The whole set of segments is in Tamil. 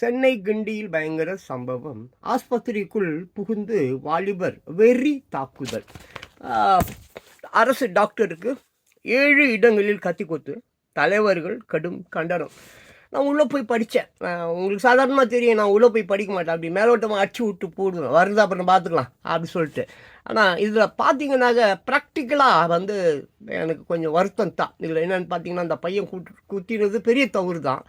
சென்னை கிண்டியில் பயங்கர சம்பவம். ஆஸ்பத்திரிக்குள் புகுந்து வாலிபர் வெறி தாக்குதல். அரசு டாக்டருக்கு ஏழு இடங்களில் கத்தி கொத்து தலைவர்கள் கடும் கண்டனம். நான் உள்ளே போய் படித்தேன் உங்களுக்கு சாதாரணமாக தெரியும் நான் உள்ளே போய் படிக்க மாட்டேன். அப்படி மேலோட்டமாக அடிச்சு விட்டு போடுவேன். வருது அப்புறம் பார்த்துக்கலாம் அப்படி சொல்லிட்டு. ஆனால் இதில் பார்த்தீங்கன்னாக்க ப்ராக்டிக்கலாக வந்து எனக்கு கொஞ்சம் வருத்தம் தான். இதில் என்னென்னு பார்த்தீங்கன்னா அந்த பையன் கூட்டு குத்தினது பெரிய தவறு தான்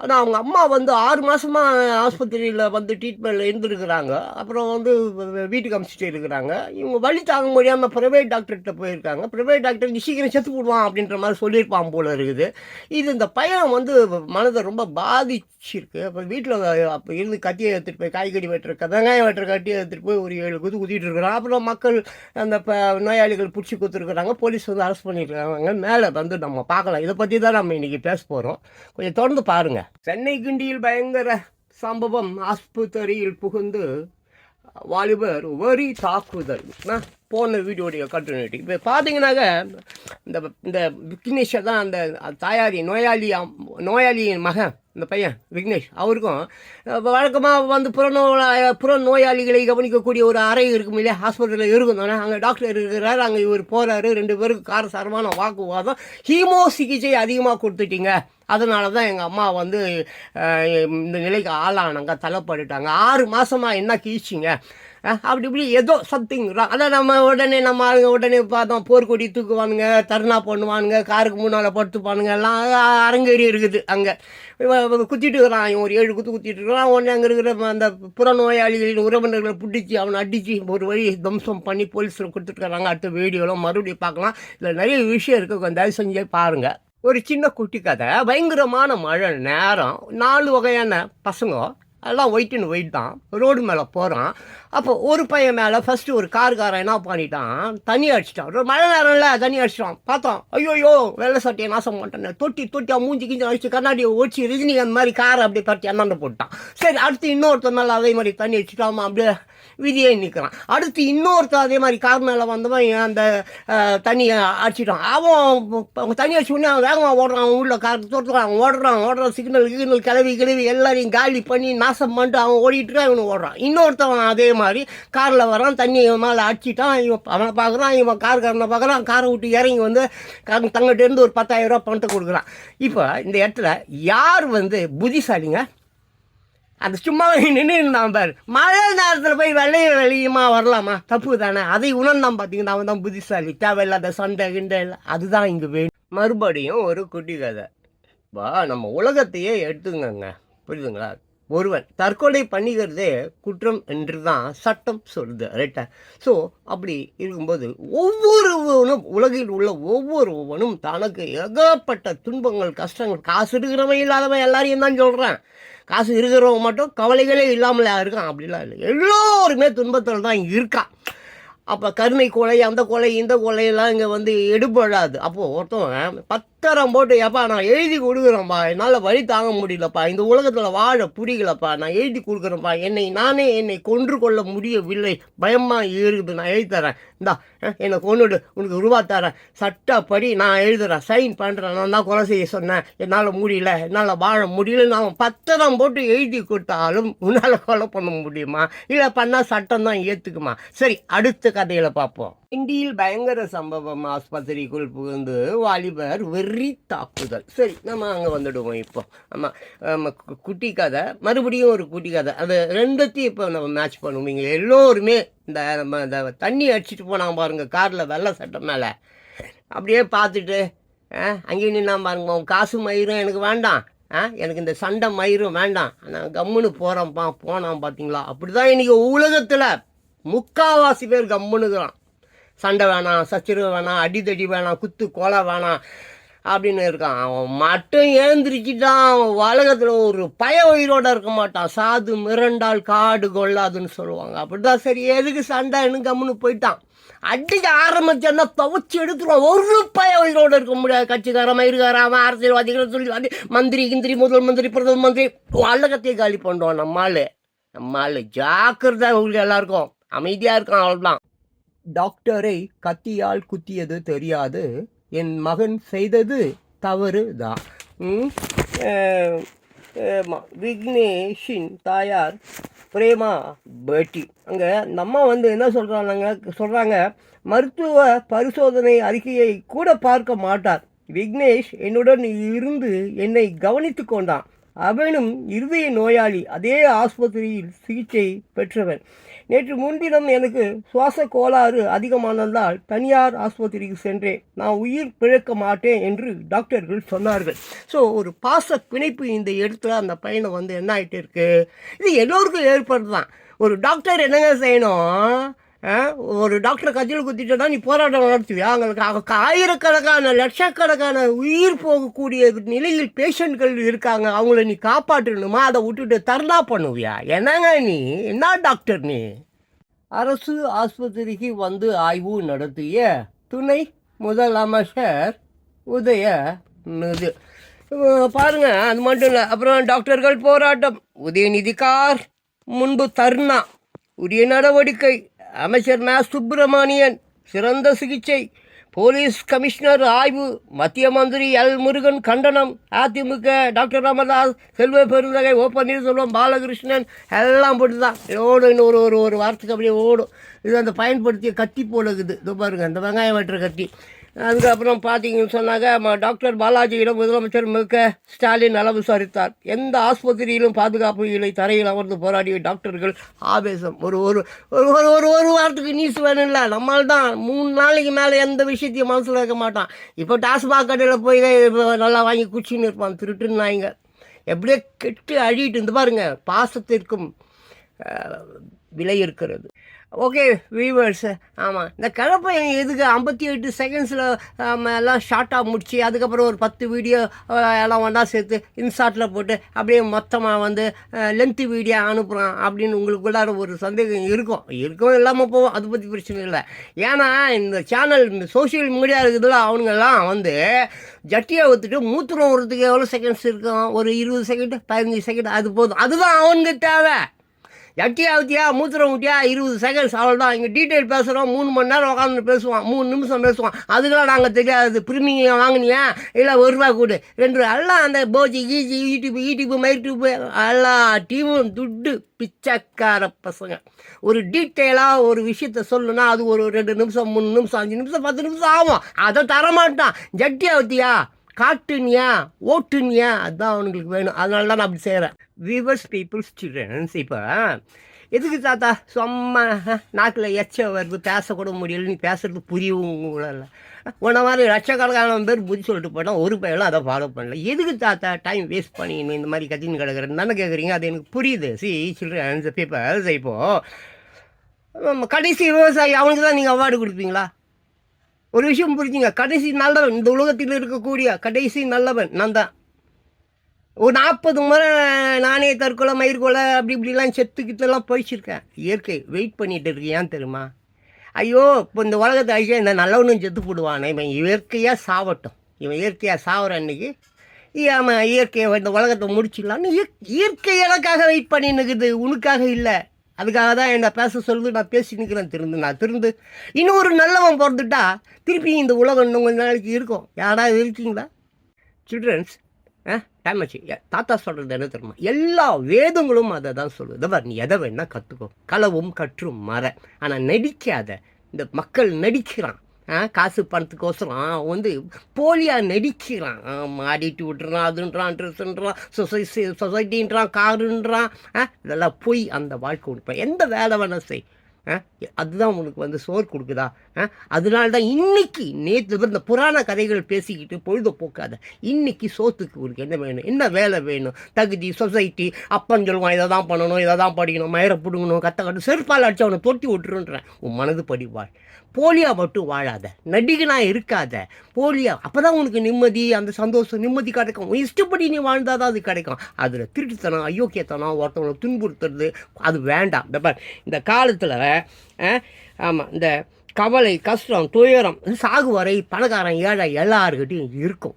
ஆனால் அவங்க அம்மா வந்து ஆறு மாதமாக ஆஸ்பத்திரியில் வந்து ட்ரீட்மெண்ட்டில் இருந்துருக்குறாங்க. அப்புறம் வந்து வீட்டுக்கு அனுப்பிச்சிட்டு இருக்கிறாங்க. இவங்க வழி தாங்க முடியாமல் ப்ரைவேட் டாக்டர்கிட்ட போயிருக்காங்க. ப்ரைவேட் டாக்டர் சீக்கிரம் செத்து போடுவான் அப்படின்ற மாதிரி சொல்லியிருப்பான் போல இருக்குது. இது இந்த பையன் வந்து மனதை ரொம்ப பாதிச்சிருக்கு. அப்போ வீட்டில் அப்போ இருந்து கத்தியை எடுத்துகிட்டு போய் காய்கறி வெட்டுற வெங்காயம் வெட்டுற கட்டியை எடுத்துகிட்டு போய் ஒரு ஏழு குத்து குத்திட்டு இருக்கிறான். அப்புறம் மக்கள் அந்த ப நோயாளிகள் பிடிச்சி கொடுத்துருக்குறாங்க போலீஸ் வந்து அரெஸ்ட் பண்ணியிருக்காங்க மேலே வந்து நம்ம பார்க்கலாம். இதை பற்றி தான் நம்ம இன்றைக்கி பேச போகிறோம் கொஞ்சம் தொடர்ந்து பாருங்கள் சென்னை கிண்டியில் பயங்கர சம்பவம். ஆஸ்பத்திரியில் புகுந்து வாலிபர் வரி தாக்குதல். போன வீடியோடைய கண்டினியூட்டி இப்போ பார்த்தீங்கன்னாக்க இந்த இந்த விக்னேஷை தான் அந்த தாயாரி நோயாளி நோயாளியின் மகன் இந்த பையன் விக்னேஷ். அவருக்கும் வழக்கமாக வந்து புறநோய புற நோயாளிகளை கவனிக்கக்கூடிய ஒரு அறை இருக்கும் இல்லையா? ஹாஸ்பிட்டலில் இருக்கும். தானே அங்கே டாக்டர் இருக்கிறார். அங்கே இவர் போகிறாரு ரெண்டு பேருக்கு காரசாரமான வாக்குவாதம். ஹீமோ சிகிச்சை அதிகமாக கொடுத்துட்டீங்க. அதனால தான் எங்கள் அம்மா வந்து இந்த நிலைக்கு ஆளானாங்க தலைப்பட்டுட்டாங்க ஆறு மாதமாக என்ன கீழ்ச்சிங்க? அப்படி இப்படி ஏதோ சம்திங் அதான் நம்ம உடனே நம்ம ஆளுங்க உடனே பார்த்தோம் போர்க்கொடி தூக்குவானுங்க தர்ணா பண்ணுவானுங்க காருக்கு முன்னால் படுத்துப்பானுங்க எல்லாம் அரங்கேறி இருக்குது அங்கே. குத்திட்டு இருக்கிறான் இவன் ஒரு ஏழு குத்து குத்திட்டு இருக்கிறான். உடனே அங்கே இருக்கிற அந்த புறநோயாளிகளின் உறவினர்களை பிடிச்சி அவனை அடித்து ஒரு வழி தம்சம் பண்ணி போலீஸில் கொடுத்துருக்காங்க அடுத்த வீடியோவில் மறுபடியும் பார்க்கலாம். இதில் நிறைய விஷயம் இருக்குது கொஞ்சம் தயவு செஞ்சே பாருங்கள் ஒரு சின்ன குட்டி கதை. பயங்கரமான மழை நேரம். நாலு வகையான பசங்க. எல்லாம் ஒயிட் அண்ட் ஒயிட் தான். ரோடு மேலே போகிறான் அப்போ ஒரு பையன் மேலே ஃபஸ்ட்டு ஒரு காருக்காரன் என்ன பண்ணிட்டான்? தண்ணி அடிச்சிட்டான். மழை நேரம்ல தண்ணி அடிச்சிட்டான். பார்த்தோம் ஐயோயோ வெள்ளை சட்டையை நாசம் பண்ணிட்டேன். தொட்டி தொட்டியா மூஞ்சி கிஞ்சி அடிச்சு கண்ணாடியை ஓடிச்சு ரஜினிகாந்த் மாதிரி காரை அப்படியே தட்டி அண்ணாண்ட போட்டான். சரி அடுத்து இன்னொருத்தர் மேலே அதே மாதிரி தண்ணி அடிச்சிட்டாமா அப்படியே விதியை நிற்கிறான் அடுத்து இன்னொருத்த அதே மாதிரி கார் மேலே வந்தவன் அந்த தண்ணியை அடிச்சிட்டான். அவன் தண்ணி அடிச்சு உடனே அவன் வேகமாக ஓடுறான். அவன் உள்ள கார் தோற்றுறான் அவன் ஓடுறான். ஓடுறான் சிக்னல் கிக்னல் கிளவி கிளவி எல்லாரையும் காலி பண்ணி நாசம் பண்ணிட்டு அவன் ஓடிட்டு இருக்கான் இவனு ஓடுறான். இன்னொருத்தவன் அதே மாதிரி காரில் வரான் தண்ணி இவன் மேலே அடிச்சிட்டான். இவன் அவனை பார்க்குறான் இவன் கார்காரனை பார்க்குறான் காரை விட்டு இறங்கி வந்து கார் ஒரு பத்தாயிரம் ரூபாய் பணத்தை கொடுக்குறான். இப்போ இந்த இடத்துல யார் வந்து புத்திசாலிங்க? அந்த சும்மாவே நின்று இருந்தான் பாரு. மழை நேரத்தில் போய் வெள்ளைய வெளியுமா வரலாமா? தப்பு தானே. அதை உணர்ந்தான் பார்த்தீங்கன்னா அவன் தான் புத்திசாலி. தேவையில்லாத சண்டை கிண்டை இல்லை அதுதான் இங்கே வேணும் மறுபடியும் ஒரு குட்டி கதை. வா நம்ம உலகத்தையே எடுத்துங்கங்க புரியுதுங்களா? ஒருவன் தற்கொலை பண்ணிக்கிறதே குற்றம் என்று தான் சட்டம் சொல்லுது. ரைட்டா ஸோ அப்படி இருக்கும்போது ஒவ்வொருவனும் உலகில் உள்ள ஒவ்வொருவனும் தனக்கு ஏகப்பட்ட துன்பங்கள் கஷ்டங்கள் காசு இருக்கிறவன் இல்லாதவன் எல்லாரையும் தான் சொல்கிறேன் காசு இருக்கிறவங்க மட்டும் கவலைகளே இல்லாமல் இருக்கான். அப்படிலாம் இல்லை. எல்லோருமே துன்பத்தில் தான் இருக்கான் அப்போ கருணை கொலை அந்த கொலை இந்த கொலையெல்லாம் இங்கே வந்து எடுபடாது. அப்போது ஒருத்தவன் பத்திரம் போட்டு ஏப்பா நான் எழுதி கொடுக்குறேன்ப்பா. என்னால் வழி தாங்க முடியலப்பா. இந்த உலகத்தில் வாழ புரியலப்பா. நான் எழுதி கொடுக்குறேன்ப்பா. என்னை நானே என்னை கொன்று கொள்ள முடியவில்லை. பயமாக இருக்குது. நான் எழுதி தரேன். இந்தா என்னை கொண்டுடு உனக்கு ரூபா தரேன். சட்டப்படி நான் எழுதுறேன் சைன் பண்ணுறேன் நான் தான் கொலை செய்ய சொன்னேன். என்னால் முடியல என்னால் வாழ முடியலன்னு அவன் பத்திரம் போட்டு எழுதி கொடுத்தாலும் உன்னால் கொலை பண்ண முடியுமா? இல்லை பண்ணால் சட்டம் தான் ஏற்றுக்குமா சரி அடுத்த கதையில் பார்ப்போம். இந்தியில் பயங்கர சம்பவம். ஆஸ்பத்திரிக்குள் புகுந்து வாலிபர் வெறி தாக்குதல். சரி நம்ம அங்கே வந்துடுவோம் இப்போ. ஆமாம் நம்ம குட்டி கதை. மறுபடியும் ஒரு குட்டி கதை. அது ரெண்டுத்தையும் இப்போ நம்ம மேட்ச் பண்ணுவோம். இங்கே எல்லோருமே இந்த நம்ம இந்த தண்ணி அடிச்சிட்டு போனாங்க பாருங்கள் காரில் வெள்ளை சட்டை மேலே. அப்படியே பார்த்துட்டு ஆ, அங்கேயும் நின்னா பாருங்க உன் காசு மயிரும் எனக்கு வேண்டாம். ஆ எனக்கு இந்த சண்டை மயிரும் வேண்டாம். நான் கம்முன்னு போகிறேன்ப்பா போனான் பார்த்தீங்களா அப்படி தான் இன்றைக்கி உலகத்தில் முக்காவாசி பேர் கம்முன்னுக்குறான் சண்டை வேணாம் சச்சரவு வேணாம் அடிதடி வேணாம் குத்து கோலை வேணாம். அப்படின்னு இருக்கான். அவன் மட்டும் ஏந்திரிச்சிட்டான் அவன் உலகத்தில் ஒரு பய உயிரோட இருக்க மாட்டான். சாது மிரண்டால் காடு கொள்ளாதுன்னு சொல்லுவாங்க. அப்படிதான் சரி எதுக்கு சண்டைன்னு கம்முன்னு போயிட்டான். அடிக்க ஆரம்பிச்சேன்னா துவச்சி எடுத்துருவான். ஒரு பய உயிரோட இருக்க முடியாது. கட்சிக்காரன் மயிருக்காரன் அவன் அரசியல்வாதிகள் சொல்லி மந்திரி கிந்திரி முதல் மந்திரி பிரதம மந்திரி உலகத்தையே காலி பண்ணுவான் நம்மால். நம்மால் ஜாக்கிரதை உங்களுக்கு எல்லாருக்கும். அமைதியாக இருக்கான் அவ்வளோதான் டாக்டரை கத்தியால் குத்தியது தெரியாது. என் மகன் செய்தது தவறு தான் விக்னேஷின் தாயார் பிரேமா பேட்டி. அங்கே நம்ம வந்து என்ன சொல்கிறாங்க சொல்கிறாங்க மருத்துவ பரிசோதனை அறிக்கையை கூட பார்க்க மாட்டார். விக்னேஷ் என்னுடன் இருந்து என்னை கவனித்து கொண்டான். அவனும் இருதய நோயாளி அதே ஆஸ்பத்திரியில் சிகிச்சை பெற்றவன். நேற்று முன்தினம் எனக்கு சுவாச கோளாறு அதிகமானதால் தனியார் ஆஸ்பத்திரிக்கு சென்றேன். நான் உயிர் பிழைக்க மாட்டேன் என்று டாக்டர்கள் சொன்னார்கள். ஸோ ஒரு பாச பிணைப்பு இந்த இடத்துல அந்த பையனை வந்து என்ன ஆகிட்டு இருக்கு இது எல்லோருக்கும் ஏற்படுதான் ஒரு டாக்டர் என்னங்க செய்யணும்? ஒரு டாக்டர் கத்தியில் குத்திட்டோன்னா நீ போராட்டம் நடத்துவியா? அவங்களுக்கு ஆயிரக்கணக்கான லட்சக்கணக்கான உயிர் போகக்கூடிய நிலையில் பேஷண்ட்கள் இருக்காங்க. அவங்கள நீ காப்பாற்றணுமா? அதை விட்டுட்டு தர்ணா பண்ணுவியா? என்னங்க நீ? என்ன டாக்டர் நீ? அரசு ஆஸ்பத்திரிக்கு வந்து ஆய்வு நடத்திய துணை முதலமைச்சர் உதய நிதி பாருங்க அது மட்டும் இல்லை. அப்புறம் டாக்டர்கள் போராட்டம். உதயநிதி கார் முன்பு தர்ணா. உரிய நடவடிக்கை. அமைச்சர் மா சுப்பிரமணியன் சிறந்த சிகிச்சை. போலீஸ் கமிஷனர் ஆய்வு மத்திய மந்திரி எல். முருகன் கண்டனம். அதிமுக டாக்டர் ராமதாஸ் செல்வ பெருந்தகை ஓ பன்னீர்செல்வம் பாலகிருஷ்ணன் எல்லாம் போட்டு தான் ஓடும் இன்னும் ஒரு ஒரு ஒரு வாரத்துக்கு அப்படியே ஓடும். இது அந்த பயன்படுத்திய கத்தி போல இருக்குது. பாருங்கள் அந்த வெங்காயம் வெட்டுற கத்தி. அதுக்கப்புறம் பார்த்தீங்கன்னு சொன்னாங்க டாக்டர் பாலாஜியிடம் முதலமைச்சர் மிக ஸ்டாலின் அளவு விசாரித்தார் எந்த ஆஸ்பத்திரியிலும் பாதுகாப்பு இல்லை தரையில் அமர்ந்து போராடிய டாக்டர்கள் ஆவேசம். ஒரு ஒரு ஒரு ஒரு ஒரு ஒரு வாரத்துக்கு நியூஸ் வேணும்ல நம்மால் தான் மூணு நாளைக்கு மேலே எந்த விஷயத்தையும் மனசில் இருக்க மாட்டான். இப்போ டாஸ்மாக் கடையில் போய் நல்லா வாங்கி குச்சின்னு இருப்பான் திருட்டுன்னு நாய்ங்க எப்படியே கெட்டு அழிட்டு இருந்து பாருங்கள் பாசத்திற்கும் விலை இருக்கிறது. ஓகே வீவர்ஸ் ஆமாம் இந்த கலப்பையன் எதுக்கு ஐம்பத்தி எட்டு செகண்ட்ஸில் எல்லாம் ஷார்ட்டாக முடிச்சு அதுக்கப்புறம் ஒரு பத்து வீடியோ எல்லாம் ஒன்றா சேர்த்து இன்சாட்டில் போட்டு அப்படியே மொத்தமாக வந்து லென்த்து வீடியோ அனுப்புகிறான் அப்படின்னு உங்களுக்குள்ளார ஒரு சந்தேகம் இருக்கும். இருக்கும் இல்லாமல் போவோம் அதை பற்றி பிரச்சனை இல்லை. ஏன்னா இந்த சேனல் இந்த சோஷியல் மீடியா இருக்குதுல அவனுங்கெல்லாம் வந்து ஜட்டியை ஊற்றுட்டு மூத்திரம் விடுறதுக்கு எவ்வளோ செகண்ட்ஸ் இருக்கும்? ஒரு இருபது செகண்ட் பதினஞ்சு செகண்ட் அது போதும். அதுதான் அவனுக்கு தேவை. ஜட்டி ஆகுத்தியா மூத்திரம் ஊட்டியா இருபது செகண்ட்ஸ் அவ்வளோதான் இங்கே டீட்டெயில் பேசுகிறோம் மூணு மணி நேரம் உட்காந்து பேசுவான் மூணு நிமிஷம் பேசுவான் அதுக்கெல்லாம் நாங்கள் தெரியாது. பிரிமியம் வாங்கினியா? இல்லை ஒரு ரூபா கொடு. ரெண்டு ரூபா எல்லாம் அந்த போஜி கீஜி யூடியூப் யூடியூப் மைடியூப் எல்லா டீமும் துட்டு பிச்சைக்கார பசங்க. ஒரு டீட்டெயிலாக ஒரு விஷயத்த சொல்லுனா அது ஒரு ரெண்டு நிமிஷம் மூணு நிமிஷம் அஞ்சு நிமிஷம் பத்து நிமிஷம் ஆகும். அதை தரமாட்டான். ஜட்டி ஆகுத்தியா காட்டுனியா ஓட்டுனியா? அதுதான் அவனுங்களுக்கு வேணும். அதனால தான் நான் அப்படி செய்கிறேன் விவர்ஸ் பீப்புள்ஸ் சில்ட்ரன்ஸ் இப்போ எதுக்கு தாத்தா? சும்மா நாக்கில் எச்ச வருது பேசக்கூட முடியல நீ பேசுறது புரியவும் கூட இல்லை. உன மாதிரி லட்சக்கணக்கான பேர் புத்தி சொல்லிட்டு போனால் ஒரு பையனும் அதை ஃபாலோ பண்ணல. எதுக்கு தாத்தா டைம் வேஸ்ட் பண்ணிக்கணும் இந்த மாதிரி கத்தின்னு கிடக்குறேன்னு தானே கேட்குறீங்க அது எனக்கு புரியுது. சி சில்ட்ரன்ஸ் பீப்பிள்ஸ் இப்போது கடைசி விவசாயி அவனுக்கு தான் நீங்கள் அவார்டு கொடுப்பீங்களா? ஒரு விஷயம் புரிஞ்சுங்க. கடைசி நல்லவன். இந்த உலகத்தில் இருக்கக்கூடிய கடைசி நல்லவன். நான் தான். ஒரு நாற்பது முறை நானே தற்கொலை மயிர்கொலை அப்படி இப்படிலாம் செத்துக்கிட்டெல்லாம் போயிச்சிருக்கேன். இயற்கை வெயிட் பண்ணிட்டு இருக்கேன் ஏன் தெரியுமா? ஐயோ இப்போ இந்த உலகத்தை ஐயா இந்த நல்லவனும் செத்து போடுவானே. இவன் இயற்கையாக சாவட்டும். இவன் இயற்கையாக சாவற அன்னைக்கு ஆமாம் இயற்கையை இந்த உலகத்தை முடிச்சிடலான்னு இயற்- இயற்கை எனக்காக வெயிட் பண்ணின்னுக்குது உனக்காக இல்லை. அதுக்காக தான் என்ன பேச சொல்லுது நான் பேசி நிற்கிறேன் திருந்து நான் திருந்து. இன்னும் ஒரு நல்லவன் பிறந்துட்டா திருப்பி இந்த உலகம் இன்னும் கொஞ்ச நாளைக்கு இருக்கும். யாராவது இருக்கீங்களா? சில்ட்ரன்ஸ் ஆ டைம் ஆச்சு. தாத்தா சொல்கிறது என்ன தெரியுமா? எல்லா வேதங்களும் அதை தான் சொல்லுது நீ எதை வேணால் கற்றுக்கோ களவும் கற்றும் மற. ஆனால் நடிக்காத. இந்த மக்கள் நடிக்கிறான். காசு பணத்துக்கோசரம் வந்து போலியாக நடிக்கிறான். மாடிட்டு விட்றான் விட்டுறான் அதுன்றான் ட்ரெஸ்ன்றான் சொசைட்டி சொசைட்டின்றான் காருன்றான். ஆ இதெல்லாம் போய் அந்த வாழ்க்கை கொடுப்பேன். எந்த வேலை வேணால் செய். ஆ அதுதான் உனக்கு வந்து சோர் கொடுக்குதா? ஆ அதனால தான் இன்னைக்கு நேற்று இந்த புராண கதைகள் பேசிக்கிட்டு பொழுது போக்காத இன்னைக்கு சோத்துக்கு உனக்கு என்ன வேணும்? என்ன வேலை வேணும்? தகுதி சொசைட்டி அப்பன் சொல்லுவான் இதை தான் பண்ணணும் இதை தான் படிக்கணும் மயிரை பிடுங்கணும் கத்த கட்டு செருப்பால் அடிச்சு அவனை தொட்டி விட்டுருன்றேன். உன் மனது படிவாள் போலியாக மட்டும் வாழாத நடிகனாக இருக்காத போலியாக அப்போ தான் உனக்கு நிம்மதி அந்த சந்தோஷம் நிம்மதி கிடைக்கும். உன் இஷ்டப்படி நீ வாழ்ந்தால் தான் அது கிடைக்கும். அதில் திருட்டுத்தனம் அயோக்கியத்தனம் ஒருத்தவங்களை துன்புறுத்துறது அது வேண்டாம். இந்த பார் இந்த காலத்தில் ஆமாம் இந்த கவலை கஷ்டம் துயரம் சாகு வரை பணக்காரன் ஏழை எல்லாருக்கிட்டையும் இருக்கும்.